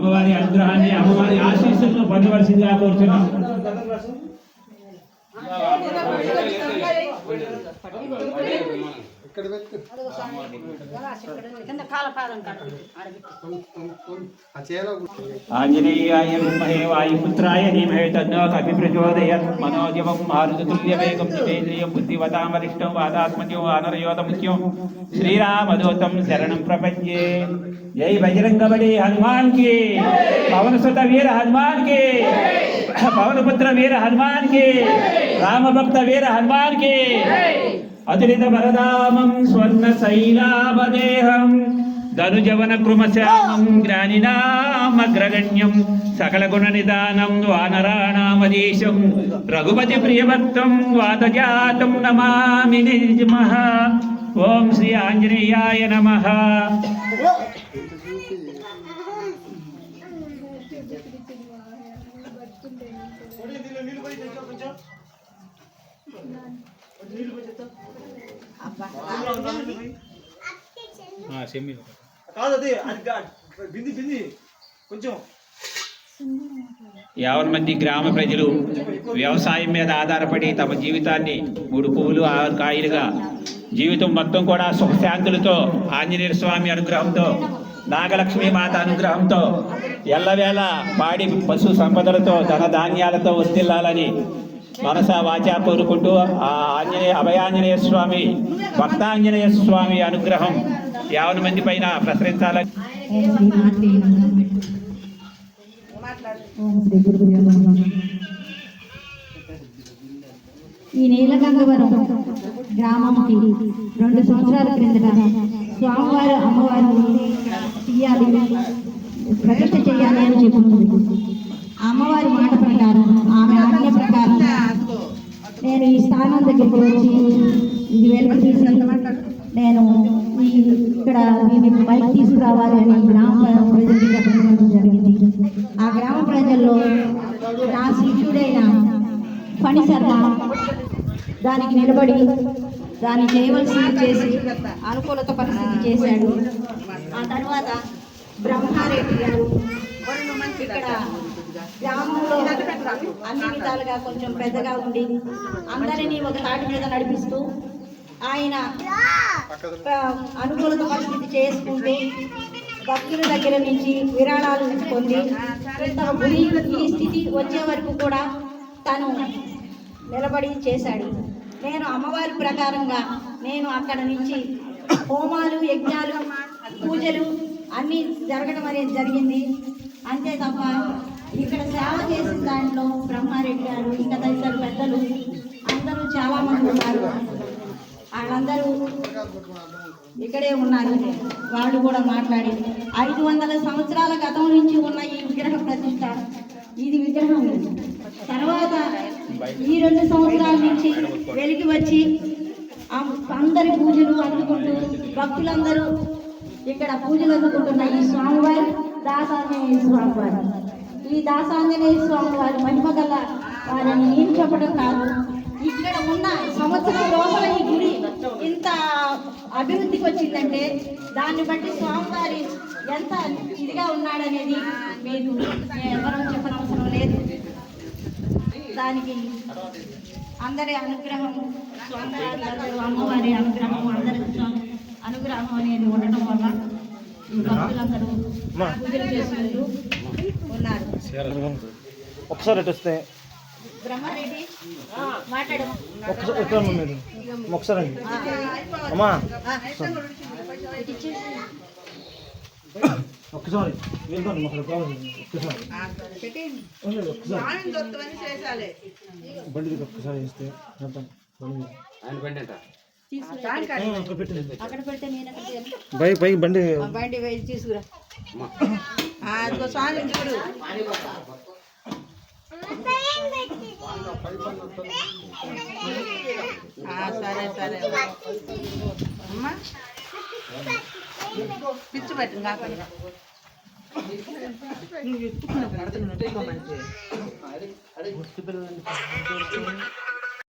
అమ్మవారి అనుగ్రహాన్ని అమ్మవారి ఆశీస్సులను పొందవలసిందిగా కోరుతున్నాం ఇక్కడ కాలపాదం కట్టు ఆడబెట్టు ఆంజనేయాయ విద్మహే వాయుపుత్రాయ ధీమహి తన్నో కపి ప్రచోదయత్ మనోజవం మారుతుల్యవేగం జితేంద్రియం బుద్ధివతామరిష్టం వాదాత్మజం వానరయోధముఖ్యం శ్రీరామదూతం శరణం ప్రపంచే జై బజరంగబడి హనుమాన్కి పవనసుత వీర హనుమాన్కి పవనపుత్ర వీర హనుమాన్కి రామభక్త వీర హనుమాన్కి అతిరిత వరదామం స్వర్ణ శైలాపదేహం ధనుజవన కృమశ్యామం జ్ఞానినామగ్రగణ్యం సకల గుణ నిదానం వానరాణామదీశం రఘుపతి ప్రియవర్తం వాతజాతం నమామి నిర్మః ఓం శ్రీ ఆంజనేయాయ నమః Thank you. కాదు అది అది గా- బింది బింది. కొంచెం. యావన్ మంది గ్రామ ప్రజలు వ్యవసాయం మీద ఆధారపడి తమ జీవితాన్ని మూడు పువ్వులు ఆరు కాయలుగా జీవితం మొత్తం కూడా సుఖశాంతులతో ఆంజనేయ స్వామి అనుగ్రహంతో నాగలక్ష్మి మాత అనుగ్రహంతో ఎల్లవేళ పాడి పశు సంపదలతో ధన ధాన్యాలతో వర్తిల్లాలని మనస వాచా కోరుకుంటూ ఆ ఆంజనేయ అభయాంజనేయ స్వామి భక్తాంజనేయ స్వామి అనుగ్రహం యావన మంది పైన ప్రసరించాలని. ఈ నీలగంగవరం గ్రామంకి రెండు సంవత్సరాల క్రిందట స్వామివారు అమ్మవారు తీయాలి ప్రతిష్ట చేయాలి అని చెప్పింది అమ్మవారి మాట ప్రకారం ఆమె ఆజ్ఞ ప్రకారం నేను ఈ స్థానం దగ్గరికి వచ్చి ఇది వెలుగు తీసి నేను ఇక్కడ దీన్ని బయట తీసుకురావాలి అని గ్రామ ప్రజలు జరిగింది. ఆ గ్రామ ప్రజల్లో నా శిష్యుడైన పని దానికి నిలబడి దాన్ని చేయవలసింది చేసి అనుకూలత పరిస్థితి చేశాడు. ఆ తర్వాత బ్రహ్మారెడ్డి గారు ఇక్కడ గ్రామంలో అన్ని విధాలుగా కొంచెం పెద్దగా ఉండి అందరినీ ఒక తాటి మీద నడిపిస్తూ ఆయన ఒక అనుకూలత పరిస్థితి చేసుకుంటూ భక్తుల దగ్గర నుంచి విరాళాలు పొంది ఈ స్థితి వచ్చే వరకు కూడా తను నిలబడి చేశాడు. నేను అమ్మవారి ప్రకారంగా నేను అక్కడ నుంచి హోమాలు యజ్ఞాలు పూజలు అన్నీ జరగడం అనేది జరిగింది. అంతే తప్ప ఇక్కడ సేవ చేసిన దాంట్లో బ్రహ్మారెడ్డి గారు ఇంకా తదితర పెద్దలు అందరూ చాలా మంది ఉన్నారు. వాళ్ళందరూ ఇక్కడే ఉన్నారు. వాళ్ళు కూడా మాట్లాడి ఐదు వందల సంవత్సరాల గతం నుంచి ఉన్న ఈ విగ్రహ ప్రతిష్ట ఇది విగ్రహం. తర్వాత ఈ రెండు సంవత్సరాల నుంచి వెలికి వచ్చి అందరి పూజలు అందుకుంటూ భక్తులందరూ ఇక్కడ పూజలు అందుకుంటున్న ఈ స్వామివారి దాసాంజనేయ స్వామివారి. శ్రీ దాసాంజనేయ స్వామివారి మహిమ గల వారిని నేను చెప్పడం కాదు ఇక్కడ ఉన్న సంవత్సరం లోపల ఈ గుడి ఇంత అభివృద్ధికి వచ్చిందంటే దాన్ని బట్టి స్వామివారి ఎంత ఇదిగా ఉన్నాడనేది మీకు ఎవరూ చెప్పనవసరం లేదు. దానికి అందరి అనుగ్రహం స్వామివారి అమ్మవారి అనుగ్రహం అందరి అనుగ్రహం అనేది ఉండటం వల్ల భక్తులందరూ పూజలు చేసుకుంటూ ఉన్నారు. ఒకసారి అటు వస్తే. బ్రహ్మారెడ్డి ఒకసారి ఒకసారి అండి అమ్మా. ఒక్కసారి వెళ్తాను అక్కడ కావాలి ఒక్కసారి లేదు, ఒక్కసారి బండి ఒక్కసారి వేస్తే బండి పై బండి. తీసుకురా. అదిగో స్వామి చూడు. సరే సరే. అమ్మా. పిచ్చి పెట్టింది కాకుండా నువ్వు ఎత్తుకున్నప్పుడు అర్థం నువ్వు మంచి